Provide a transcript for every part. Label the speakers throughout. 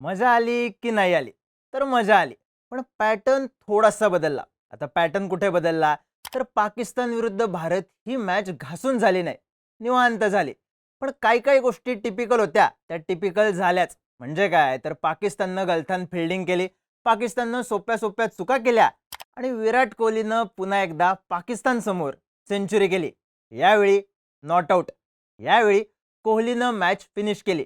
Speaker 1: मजा आली की नाही आली? तर मजा आली. पण पॅटर्न थोडासा बदलला. आता पॅटर्न कुठे बदलला? तर पाकिस्तान विरुद्ध भारत ही मॅच घासून झाली नाही. निवांत झाली. पण काही काही गोष्टी टिपिकल होत्या. त्या टिपिकल झाल्याच. म्हणजे काय? तर पाकिस्ताननं गलथान फिल्डिंग केली. पाकिस्ताननं सोप्या सोप्या चुका केल्या. आणि विराट कोहलीनं पुन्हा एकदा पाकिस्तान समोर सेंचुरी केली. यावेळी नॉट आऊट यावेळी कोहलीनं मॅच फिनिश केली.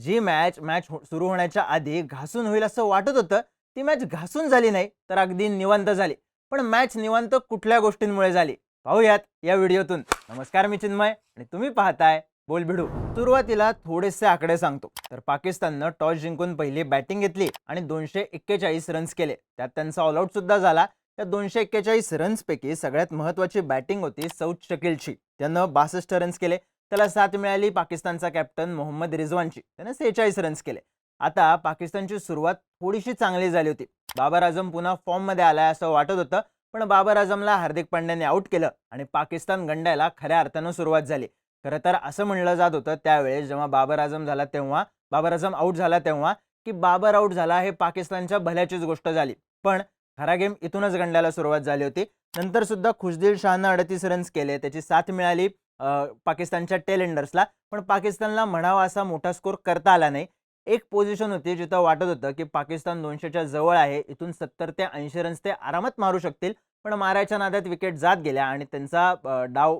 Speaker 1: जी मॅच मॅच हो- सुरू होण्याच्या आधी घासून होईल असं वाटत होतं ती मॅच घासून झाली नाही तर अगदी निवांत झाली. पण मॅच निवांत कुठल्या गोष्टींमुळे झाली? पाहूयात या व्हिडिओतून. नमस्कार मी चिन्मय आणि तुम्ही पाहताय बोल भिडू सुरुवातीला थोडेसे आकडे सांगतो. तर पाकिस्ताननं टॉस जिंकून पहिली बॅटिंग घेतली आणि दोनशे एक्केचाळीस रन्स केले. त्यात त्यांचा ऑलआउट सुद्धा झाला. या दोनशे एक्केचाळीस रन्सपैकी सगळ्यात महत्त्वाची बॅटिंग होती सौथ शकीलची. त्यानं बासष्ट रन्स केले. त्याला साथ मिळाली पाकिस्तानचा कॅप्टन मोहम्मद रिझवानची त्याने सेहेचाळीस रन्स केले. आता पाकिस्तानची सुरुवात थोडीशी चांगली झाली होती. बाबर आझम पुन्हा फॉर्ममध्ये आलाय असं वाटत होतं पण बाबर आझमला हार्दिक पांड्याने आऊट केलं आणि पाकिस्तान गंडायला खऱ्या अर्थानं सुरुवात झाली. खरं तर असं म्हणलं जात होतं त्यावेळेस जेव्हा बाबर आझम झाला तेव्हा बाबर आझम आऊट झाला तेव्हा की बाबर आऊट झाला हे पाकिस्तानच्या भल्याचीच गोष्ट झाली. पण खरा गेम इथूनच गंडायला सुरुवात झाली होती. नंतर सुद्धा खुशदिल शहानं अडतीस रन्स केले त्याची साथ मिळाली. पाकिस्तानच्या टेल एंडर्सला. पण पाकिस्तानला म्हणावा असा मोठा स्कोर करता आला नाही. एक पोझिशन होती जिथं वाटत होतं की पाकिस्तान दोनशेच्या जवळ आहे. इथून सत्तर ते ऐंशी रन्स ते आरामात मारू शकतील. पण मारायच्या नादात विकेट जात गेल्या आणि त्यांचा डाव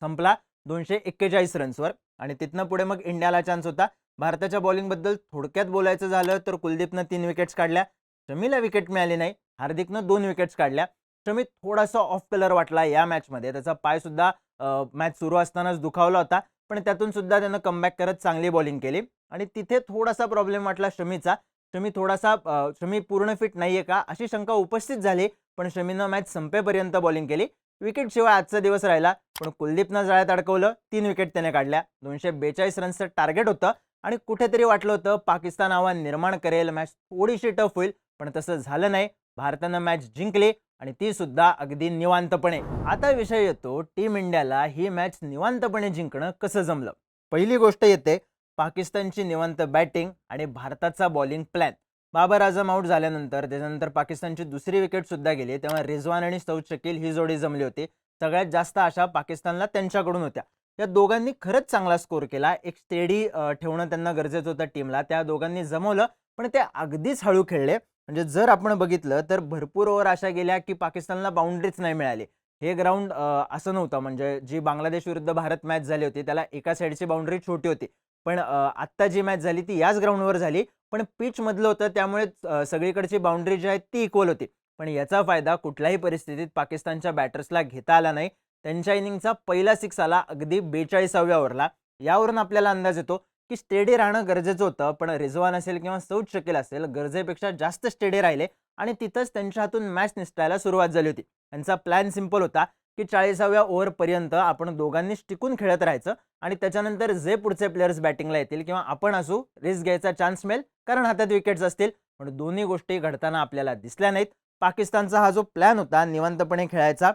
Speaker 1: संपला दोनशे एक्केचाळीस रन्सवर. आणि तिथनं पुढे मग इंडियाला चान्स होता. भारताच्या बॉलिंगबद्दल थोडक्यात बोलायचं झालं तर कुलदीपनं तीन विकेट्स काढल्या. शमीला विकेट मिळाली नाही. हार्दिकनं दोन विकेट्स काढल्या. शमी थोडासा ऑफ कलर वाटला या मॅचमध्ये त्याचा पायसुद्धा मॅच सुरू असतानाच दुखावला होता पण त्यातून सुद्धा त्यानं कमबॅक करत चांगली बॉलिंग केली. आणि तिथे थोडासा प्रॉब्लेम वाटला शमीचा. शमी थोडासा शमी पूर्ण फिट नाहीये का अशी शंका उपस्थित झाली पण शमीनं मॅच संपेपर्यंत बॉलिंग केली. विकेट शिवाय आजचा दिवस राहिला पण कुलदीपनं जाळ्यात अडकवलं तीन विकेट त्याने काढल्या. दोनशे बेचाळीस रन्सचं टार्गेट होतं आणि कुठेतरी वाटलं होतं पाकिस्तान आव्हान निर्माण करेल मॅच थोडीशी टफ होईल पण तसं झालं नाही. भारतानं मॅच जिंकली आणि ती सुद्धा अगदी निवांतपणे. आता विषय येतो टीम इंडियाला ही मॅच निवांतपणे जिंकणं कसं जमलं? पहिली गोष्ट येते पाकिस्तानची निवांत बॅटिंग आणि भारताचा bowling plan. Babar Azam out झाल्यानंतर त्याच्यानंतर पाकिस्तानची दुसरी विकेट सुद्धा गेली तेव्हा रिझवान आणि सौद शकील ही जोडी जमली होती. सगळ्यात जास्त आशा पाकिस्तानला त्यांच्याकडून होत्या. या दोघांनी खरंच चांगला स्कोर केला. एक स्टेडी ठेवणं त्यांना गरजेचं होतं टीमला. त्या दोघांनी जमवलं पण ते अगदीच हळू खेळले. म्हणजे जर आपण बघितलं तर भरपूर ओव्हर अशा गेल्या की पाकिस्तानला बाउंड्रीच नाही मिळाली. हे ग्राउंड असं नव्हतं. म्हणजे जी बांगलादेश विरुद्ध भारत मॅच झाली होती त्याला एका साईडची बाउंड्री छोटी होती. पण आत्ता जी मॅच झाली ती याच ग्राउंडवर झाली. पण पिच मधलं होतं त्यामुळे सगळीकडची बाउंड्री जी आहे ती इक्वल होती. पण याचा फायदा कुठल्याही परिस्थितीत पाकिस्तानच्या बॅटर्सला घेता आला नाही. त्यांच्या इनिंगचा पहिला सिक्स आला अगदी बेचाळीसाव्या ओव्हरला. यावरून आपल्याला अंदाज येतो की स्टेडी राहणं गरजेचं होतं पण रिझवान असेल किंवा सौद शकील असेल गरजेपेक्षा जास्त स्टेडी राहिले आणि तिथंच त्यांच्या हातून मॅच निसटायला सुरुवात झाली होती. त्यांचा प्लॅन सिंपल होता की चाळीसाव्या ओव्हरपर्यंत आपण दोघांनीच टिकून खेळत राहायचं आणि त्याच्यानंतर जे पुढचे प्लेयर्स बॅटिंगला येतील किंवा आपण असू रिस्क घ्यायचा चान्स मिळेल कारण हातात विकेट्स असतील. पण दोन्ही गोष्टी घडताना आपल्याला दिसल्या नाहीत. पाकिस्तानचा हा जो प्लॅन होता निवांतपणे खेळायचा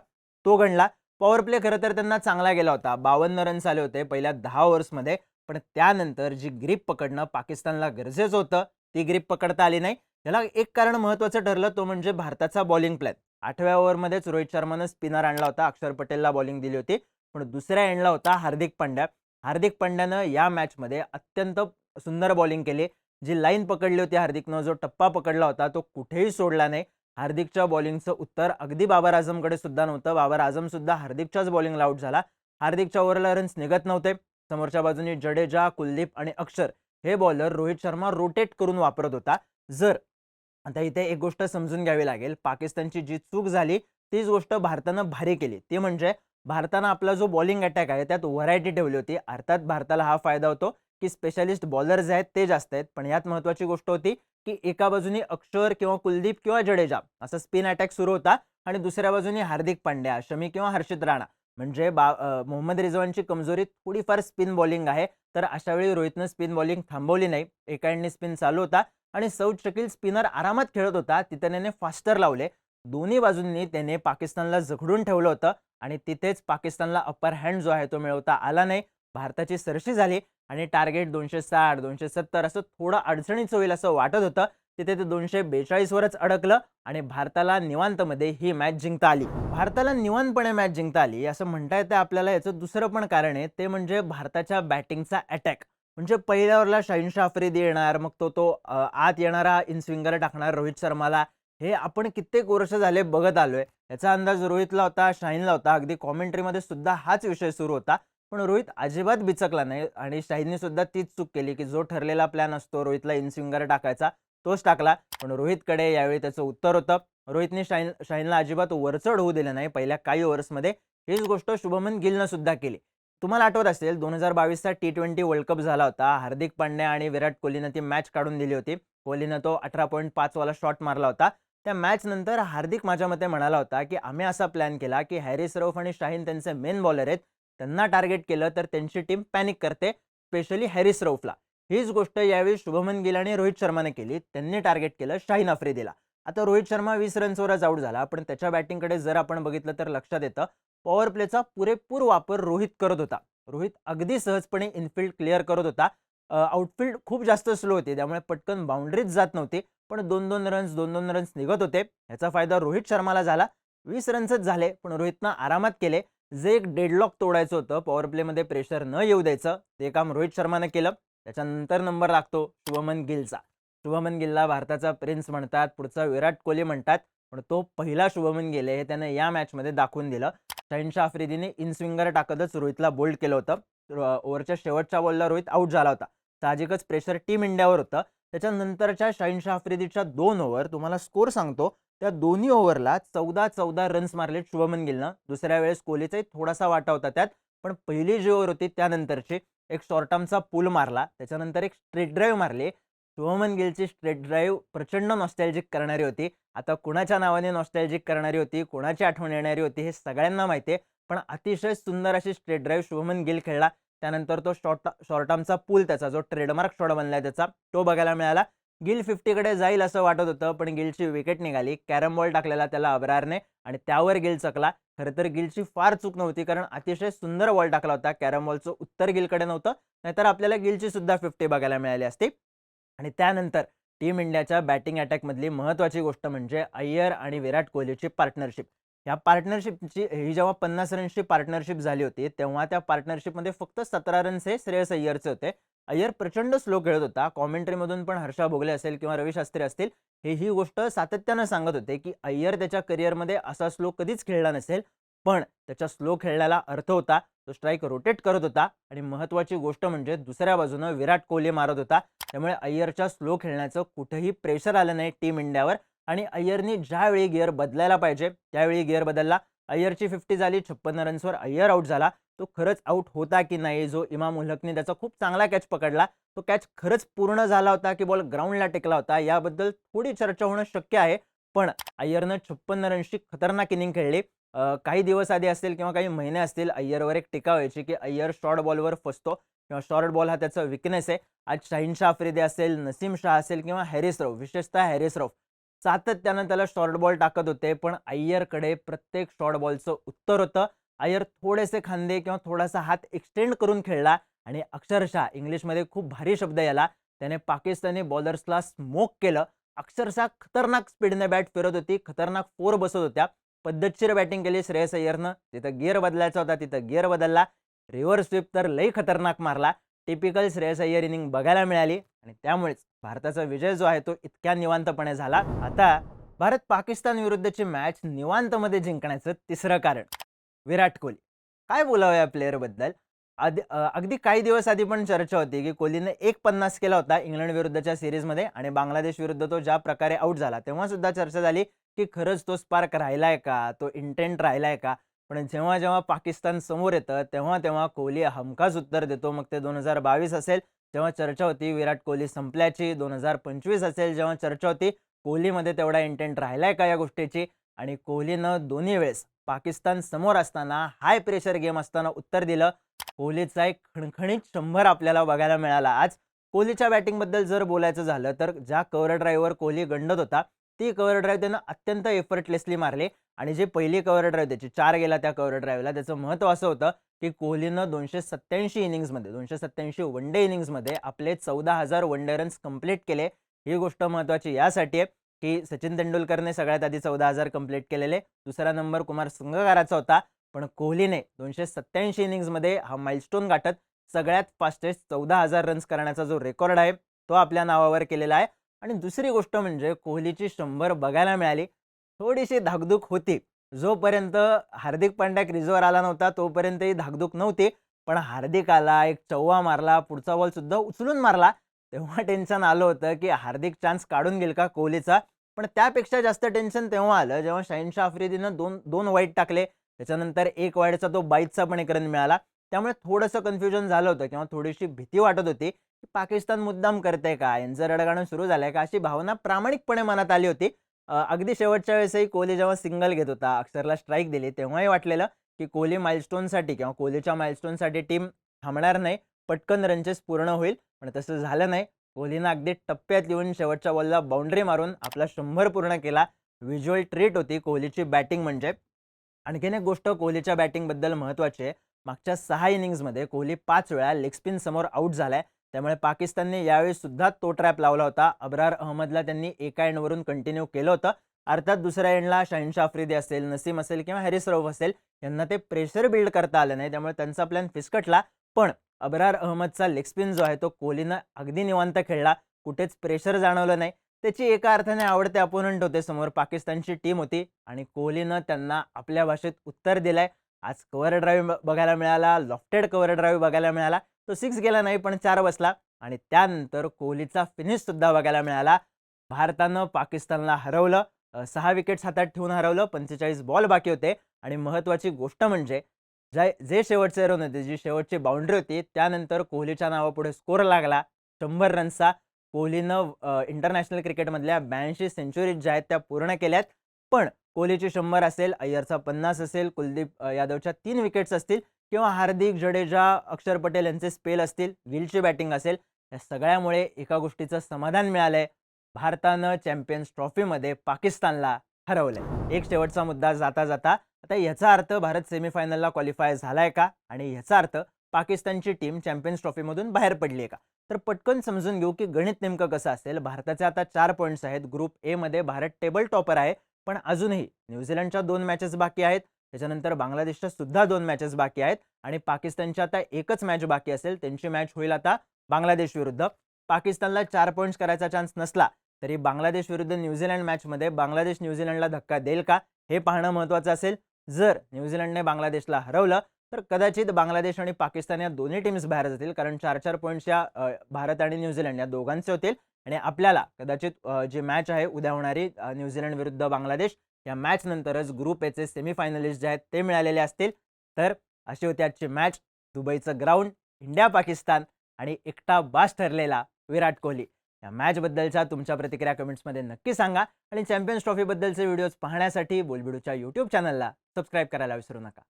Speaker 1: तो घडला. पॉवर प्ले खरं तर त्यांना चांगला गेला होता. बावन्न रन्स आले होते पहिल्या दहा ओव्हर्समध्ये. पण त्यानंतर जी ग्रीप पकडणं पाकिस्तानला गरजेचं होतं ती ग्रीप पकडता आली नाही. याला एक कारण महत्त्वाचं ठरलं तो म्हणजे भारताचा बॉलिंग प्लॅन. आठव्या ओव्हरमध्येच रोहित शर्मानं स्पिनर आणला होता अक्षर पटेलला बॉलिंग दिली होती पण दुसऱ्या एंडला होता हार्दिक पांड्या. हार्दिक पांड्यानं या मॅचमध्ये अत्यंत सुंदर बॉलिंग केली. जी लाईन पकडली होती हार्दिकनं जो टप्पा पकडला होता तो कुठेही सोडला नाही. हार्दिकच्या बॉलिंगचं उत्तर अगदी बाबर आझमकडे सुद्धा नव्हतं. बाबर आझमसुद्धा हार्दिकच्याच बॉलिंगला आउट झाला. हार्दिकच्या ओव्हरला रन्स निघत नव्हते. समोरच्या बाजूने जडेजा कुलदीप आणि अक्षर हे बॉलर रोहित शर्मा रोटेट करून वापरत होता. जर आता इथे एक गोष्ट समजून घ्यावी लागेल. पाकिस्तानची जी चूक झाली तीच गोष्ट भारतानं भारी केली. ती म्हणजे भारतानं आपला जो बॉलिंग अटॅक आहे त्यात व्हरायटी ठेवली होती. अर्थात भारताला हा फायदा होतो की स्पेशालिस्ट बॉलर्स आहेत ते जास्त आहेत. पण यात महत्वाची गोष्ट होती की एका बाजूने अक्षर किंवा कुलदीप किंवा जडेजा असा स्पिन अटॅक सुरू होता आणि दुसऱ्या बाजूने हार्दिक पांड्या शमी किंवा हर्षित राणा. म्हणजे बा मोहम्मद रिझवानची कमजोरी थोडीफार स्पिन बॉलिंग आहे. तर अशावेळी रोहितनं स्पिन बॉलिंग थांबवली नाही. एका एंडने स्पिन चालू होता आणि सौद शकील स्पिनर आरामात खेळत होता. तिथे त्याने फास्टर लावले. दोन्ही बाजूंनी त्याने पाकिस्तानला जखडून ठेवलं होतं आणि तिथेच पाकिस्तानला अप्पर हँड जो आहे तो मिळवता आला नाही. भारताची सरशी झाली आणि टार्गेट दोनशे साठ दोनशे सत्तर असं थोडं अडचणीचं होईल असं वाटत होतं. तिथे ते दोनशे बेचाळीसवरच अडकलं आणि भारताला निवांतमध्ये ही मॅच जिंकता आली. भारताला निवांतपणे मॅच जिंकता आली. असं म्हणता येतं आपल्याला याचं दुसरं पण कारण आहे ते म्हणजे भारताच्या बॅटिंगचा अटॅक. म्हणजे पहिल्या ओव्हरला शाहीनशाह आफ्रिदी येणार मग तो तो आत येणारा इनस्विंगर टाकणार रोहित शर्माला. हे आपण कित्येक वर्ष झाले बघत आलोय. याचा अंदाज रोहितला होता शाहीनला होता. अगदी कॉमेंट्रीमध्ये सुद्धा हाच विषय सुरू होता. पण रोहित अजिबात बिचकला नाही आणि शाहीनने सुद्धा तीच चूक केली की जो ठरलेला प्लॅन असतो रोहितला इनस्विंगर टाकायचा तोच टाकला. पण रोहितकडे यावेळी त्याचं उत्तर होतं. रोहितने शाहीन शाहीनला अजिबात वरचढ होऊ दिलं नाही. पहिल्या काही ओव्हर्समध्ये हीच गोष्ट शुभमन गिलनं सुद्धा केली. तुम्हाला आठवत असेल दोन हजार बावीसचा टी ट्वेंटी वर्ल्ड कप झाला होता. हार्दिक पांड्या आणि विराट कोहलीनं ती मॅच काढून दिली होती. कोहलीनं तो अठरा पॉईंट पाचवाला शॉट मारला होता. त्या मॅच नंतर हार्दिक माझ्या मते म्हणाला होता की आम्ही असा प्लॅन केला की हॅरिस रौफ आणि शाहीन त्यांचे मेन बॉलर आहेत. त्यांना टार्गेट केलं तर त्यांची टीम पॅनिक करते स्पेशली हॅरिस रौफला हीच गोष्ट यावेळी शुभमन गिल आणि रोहित शर्माने केली. त्यांनी टार्गेट केलं शाहीन आफ्रिदीला आता रोहित शर्मा वीस रन्सवरच आऊट झाला. पण त्याच्या बॅटिंगकडे जर आपण बघितलं तर लक्षात येतं पॉवर प्लेचा पुरेपूर वापर रोहित करत होता. रोहित अगदी सहजपणे इनफिल्ड क्लिअर करत होता. आउटफिल्ड खूप जास्त स्लो होती. त्यामुळे पटकन बाउंड्रीज जात नव्हती. पण दोन दोन रन्स दोन दोन रन्स निघत होते. ह्याचा फायदा रोहित शर्माला झाला. वीस रन्सच झाले पण रोहितनं आरामात केले. जे एक डेडलॉक तोडायचं होतं पॉवर प्लेमध्ये प्रेशर न येऊ द्यायचं ते काम रोहित शर्मानं केलं. त्याच्यानंतर नंबर लागतो शुभमन गिलचा. शुभमन गिलला भारताचा प्रिन्स म्हणतात पुढचा विराट कोहली म्हणतात पण तो पहिला शुभमन गिल हे त्यानं या मॅचमध्ये दाखवून दिलं. शाहीनशाह आफ्रिदीने इनस्विंगर टाकतच रोहितला बोल्ड केलं होतं. ओव्हरच्या शेवटच्या बॉलला रोहित आऊट झाला होता. साहजिकच प्रेशर टीम इंडियावर होतं. त्याच्यानंतरच्या शाहीनशाह आफ्रिदीच्या दोन ओव्हर तुम्हाला स्कोर सांगतो. त्या दोन्ही ओव्हरला चौदा चौदा रन्स मारले शुभमन गिलनं. दुसऱ्या वेळेस कोहलीचाही थोडासा वाटा होता त्यात पण पहिली जी ओव्हर होती त्यानंतरची एक शॉर्ट आर्मचा पूल मारला. त्याच्यानंतर एक स्ट्रेट ड्राईव्ह मारली. शुभमन गिलची स्ट्रेट ड्राईव्ह प्रचंड नॉस्टॅल्जिक करणारी होती. आता कुणाच्या नावाने नॉस्टॅल्जिक करणारी होती? कुणाची आठवण येणारी होती? हे सगळ्यांना माहिती आहे पण अतिशय सुंदर अशी स्ट्रेट ड्राईव्ह शुभमन गिल खेळला. त्यानंतर तो शॉर्ट शॉर्ट आर्मचा पूल त्याचा जो ट्रेडमार्क शॉट बनला त्याचा तो बघायला मिळाला. गिल फिफ्टीकडे जाईल असं वाटत होतं पण गिलची विकेट निघाली. कॅरम बॉल टाकलेला त्याला अब्रारने आणि त्यावर गिल चकला. खरं तर गिलची फार चूक नव्हती कारण अतिशय सुंदर बॉल टाकला होता. कॅरम बॉलचं उत्तर गिलकडे नव्हतं. नाहीतर आपल्याला गिलची सुद्धा फिफ्टी बघायला मिळाली असती. आणि त्यानंतर टीम इंडियाच्या बॅटिंग अटॅकमधली महत्त्वाची गोष्ट म्हणजे अय्यर आणि विराट कोहलीची पार्टनरशिप या पार्टनरशिपची ही जेव्हा पन्नास रन्सची पार्टनरशिप झाली होती तेव्हा त्या पार्टनरशिपमध्ये फक्त सतरा रन्स हे श्रेयस अय्यरचे होते. अय्यर प्रचंड स्लो खेळत होता. कॉमेंट्रीमधून पण हर्षा भोगले असेल किंवा रवी शास्त्री असतील हे ही गोष्ट सातत्यानं सांगत होते की अय्यर त्याच्या करिअरमध्ये असा स्लो कधीच खेळला नसेल पण त्याच्या स्लो खेळण्याला अर्थ होता तो स्ट्राईक रोटेट करत होता आणि महत्त्वाची गोष्ट म्हणजे दुसऱ्या बाजूनं विराट कोहली मारत होता. त्यामुळे अय्यरच्या स्लो खेळण्याचं कुठंही प्रेशर आलं नाही टीम इंडियावर आणि अय्यरनी ज्यावेळी गिअर बदलायला पाहिजे त्यावेळी गिअर बदलला. अय्यरची फिफ्टी झाली छप्पन्न रन्सवर अय्यर आऊट झाला. तो खरंच आऊट होता की नाही? जो इमाम उल्हकने त्याचा खूप चांगला कॅच पकडला. तो कॅच खरंच पूर्ण झाला होता की बॉल ग्राउंडला टेकला होता. याबद्दल थोडी चर्चा होणं शक्य आहे. पण अय्यरनं छप्पन्न रन्सची खतरनाक इनिंग खेळली. काही दिवस आधी असतील किंवा काही महिने असतील अय्यरवर एक टीका व्हायची की अय्यर शॉर्ट बॉलवर फसतो. किंवा शॉर्ट बॉल हा त्याचा विकनेस आहे. आज शाहीन शाह आफ्रिदी असेल नसीम शाह असेल किंवा हॅरिस रॉफ विशेषतः हॅरिस रॉफ. सातत्यानं त्याला शॉर्ट बॉल टाकत होते. पण अय्यरकडे प्रत्येक शॉर्ट बॉलचं उत्तर होतं. अय्यर थोडेसे खांदे किंवा थोडासा हात एक्सटेंड करून खेळला आणि अक्षरशः इंग्लिशमध्ये खूप भारी शब्द याला त्याने पाकिस्तानी बॉलर्सला स्मोक केलं. अक्षरशः खतरनाक स्पीडने बॅट फिरत होती. खतरनाक फोर बसत होत्या. पद्धतशीर बॅटिंग केली श्रेयस अय्यरनं. तिथं गिअर बदलायचा होता. तिथं गिअर बदलला. रिव्हर स्वीप तर लई खतरनाक मारला. टिपिकल श्रेयस अय्यर इनिंग बघायला मिळाली आणि त्यामुळेच भारताचा विजय जो आहे तो इतक्या निवांतपणे झाला. आता भारत पाकिस्तान विरुद्धची मॅच निवांतमध्ये जिंकण्याचं तिसरं कारण विराट कोहली. काय बोलावं या प्लेअरबद्दल आधी अगदी काही दिवस आधी पण चर्चा होती की कोहलीने एक पन्नास केला होता इंग्लंड विरुद्धच्या सिरीजमध्ये आणि बांगलादेश विरुद्ध तो ज्या प्रकारे आऊट झाला तेव्हा सुद्धा चर्चा झाली की खरंच तो स्पार्क राहिलाय का? तो इंटेंट राहिलाय का? पण जेव्हा जेव्हा पाकिस्तान समोर येतं तेव्हा तेव्हा कोहली हमखास उत्तर देतो. मग ते दोन हजार बावीस असेल जेव्हा चर्चा होती विराट कोहली संपल्याची दोन हजार पंचवीस असेल जेव्हा चर्चा होती कोहलीमध्ये तेवढा इंटेंट राहिलाय का या गोष्टीची? आणि कोहलीनं दोन्ही वेळेस पाकिस्तान समोर असताना हाय प्रेशर गेम असताना उत्तर दिलं. कोहलीचा एक खणखणीत शंभर आपल्याला बघायला मिळाला. आज कोहलीच्या बॅटिंगबद्दल जर बोलायचं झालं तर ज्या कव्हर ड्राईव्हवर कोहली गंडत होता ती कव्हर ड्राईव्ह त्यानं अत्यंत एफर्टलेसली मारली. आणि जे पहिली कव्हर ड्राईव्ह त्याची चार गेला त्या कव्हर ड्राईव्हला त्याचं महत्त्व असं होतं की कोहलीनं दोनशे सत्त्याऐंशी इनिंग्समध्ये दोनशे सत्त्याऐंशी वन डे इनिंग्समध्ये आपले चौदा हजार वन डे रन्स कंप्लीट केले. ही गोष्ट महत्त्वाची यासाठी आहे की सचिन तेंडुलकरने सगळ्यात आधी चौदा हजार कंप्लीट केलेले. दुसरा नंबर कुमार संगकाराचा होता. पण कोहलीने दोनशे सत्त्याऐंशी इनिंग्समध्ये हा माइलस्टोन गाठत सगळ्यात फास्टेस्ट चौदा हजार रन्स करण्याचा जो रेकॉर्ड आहे तो आपल्या नावावर केलेला आहे. आणि दुसरी गोष्ट म्हणजे कोहलीची शंभर बघायला मिळाली. थोडीशी धाकधूक होती. जोपर्यंत हार्दिक पांड्या क्रीजवर आला नव्हता तोपर्यंतही धाकधूक नव्हती. पण हार्दिक आला एक चौवा मारला पुढचा बॉल सुद्धा उचलून मारला. तेव्हा टेन्शन आलं होतं की हार्दिक चान्स काढून गेल का कोहलीचा? पण त्यापेक्षा जास्त टेन्शन तेव्हा आलं जेव्हा शाहीनशाह आफ्रिदीनं दोन दोन वाईट टाकले. त्याच्यानंतर एक वाईटचा तो बाईटचा पण एक रन मिळाला. त्यामुळे थोडंसं कन्फ्युजन झालं होतं किंवा थोडीशी भीती वाटत होती की पाकिस्तान मुद्दाम करते का? यांचं रडगाणं सुरू झालंय का? अशी भावना प्रामाणिकपणे मनात आली होती. अगदी शेवटच्या वेळेसही कोहली जेव्हा सिंगल घेत होता अक्षरला स्ट्राईक दिली तेव्हाही वाटलेलं की कोहली माइलस्टोनसाठी किंवा कोहलीच्या माइलस्टोनसाठी टीम थांबणार नाही पटकन रनचेस पूर्ण होईल. पण तसं झालं नाही. कोहलीनं अगदी टप्प्यात येऊन शेवटच्या बॉलला बाउंड्री मारून आपला शंभर पूर्ण केला. व्हिज्युअल ट्रीट होती कोहलीची बॅटिंग म्हणजे. आणखीन एक गोष्ट कोहलीच्या बॅटिंगबद्दल महत्त्वाची आहे. मागच्या सहा इनिंग्समध्ये कोहली पाच वेळा लेग स्पिन समोर आऊट झालाय. त्यामुळे पाकिस्तानने यावेळी सुद्धा तो ट्रॅप लावला होता. अब्रार अहमदला त्यांनी एका एंडवरून कंटिन्यू केलं होतं. अर्थात दुसऱ्या एंडला शाहीनशाह आफ्रिदी असेल नसीम असेल किंवा हॅरिस रऊफ असेल यांना ते प्रेशर बिल्ड करता आलं नाही. त्यामुळे त्यांचा प्लॅन फिसकटला. पण अब्रार अहमदचा लेग स्पिन जो आहे तो कोहलीनं अगदी निवांत खेळला. कुठेच प्रेशर जाणवलं नाही. त्याची एका अर्थाने आवडते अपोनंट होते समोर पाकिस्तानची टीम होती. आणि कोहलीनं त्यांना आपल्या भाषेत उत्तर दिलंय. आज कव्हर ड्राईव्ह बघायला मिळाला लॉफ्टेड कव्हर ड्राईव्ह बघायला मिळाला. तो सिक्स गेला नाही पण चार बसला. आणि त्यानंतर कोहलीचा फिनिश सुद्धा बघायला मिळाला. भारतानं पाकिस्तानला हरवलं. सहा विकेट्स हातात ठेवून हरवलं. पंचेचाळीस बॉल बाकी होते. आणि महत्त्वाची गोष्ट म्हणजे जे जे शेवटचे रन होते जी शेवटची बाउंड्री होती त्यानंतर कोहलीच्या नावापुढे स्कोर लागला. शंभर रन्सचा कोहलीनं इंटरनॅशनल क्रिकेटमधल्या ब्याऐंशी सेंचुरीज ज्या आहेत त्या पूर्ण केल्यात. पण कोहलीची शंभर असेल अय्यरचा पन्नास असेल कुलदीप यादवच्या तीन विकेट्स असतील किंवा हार्दिक जडेजा अक्षर पटेल यांचे स्पेल असतील विलची बॅटिंग असेल या सगळ्यामुळे एका गोष्टीचं समाधान मिळालंय. भारतानं चॅम्पियन्स ट्रॉफीमध्ये पाकिस्तानला हरवलंय. एक शेवटचा मुद्दा जाता जाता आता याचा अर्थ भारत सेमीफायनलला क्वालिफाय झालाय का? आणि याचा अर्थ पाकिस्तानची टीम चॅम्पियन्स ट्रॉफीमधून बाहेर पडली आहे का? तर पटकन समजून घेऊ की गणित नेमकं कसं असेल. भारताचे आता चार पॉईंट्स आहेत. ग्रुप ए मध्ये भारत टेबल टॉपर आहे. पण अजूनही न्यूझीलंडच्या दोन मॅचेस बाकी आहेत. त्याच्यानंतर बांगलादेशच्या सुद्धा दोन मॅचेस बाकी आहेत. आणि पाकिस्तानच्या आता एकच मॅच बाकी असेल. त्यांची मॅच होईल आता बांगलादेश विरुद्ध. पाकिस्तानला चार पॉईंट्स करायचा चान्स नसला तरी बांगलादेश विरुद्ध न्यूझीलंड मॅचमध्ये बांगलादेश न्यूझीलंडला धक्का देईल का? हे पाहणं महत्त्वाचं असेल. जर न्यूझीलंडने बांगलादेशला हरवलं तर कदाचित बांगलादेश आणि पाकिस्तान या दोन्ही टीम्स बाहेर जातील. कारण चार चार पॉईंट्स या भारत आणि न्यूझीलंड या दोघांचे होतील. आणि आपल्याला कदाचित जे जी मॅच आहे उद्या होणारी न्यूझीलंड विरुद्ध बांगलादेश या मॅच नंतरच ग्रुप एचे सेमीफायनलिस्ट जे आहेत ते मिळालेले असतील. तर अशी होती आजची मॅच दुबईचं ग्राउंड इंडिया पाकिस्तान आणि एकटा बास ठरलेला विराट कोहली. या मॅचबद्दलच्या तुमच्या प्रतिक्रिया कमेंट्समध्ये नक्की सांगा. आणि चॅम्पियन्स ट्रॉफीबद्दलचे व्हिडिओज पाहण्यासाठी बोलबिडूच्या यूट्यूब चॅनलला सबस्क्राईब करायला विसरू नका.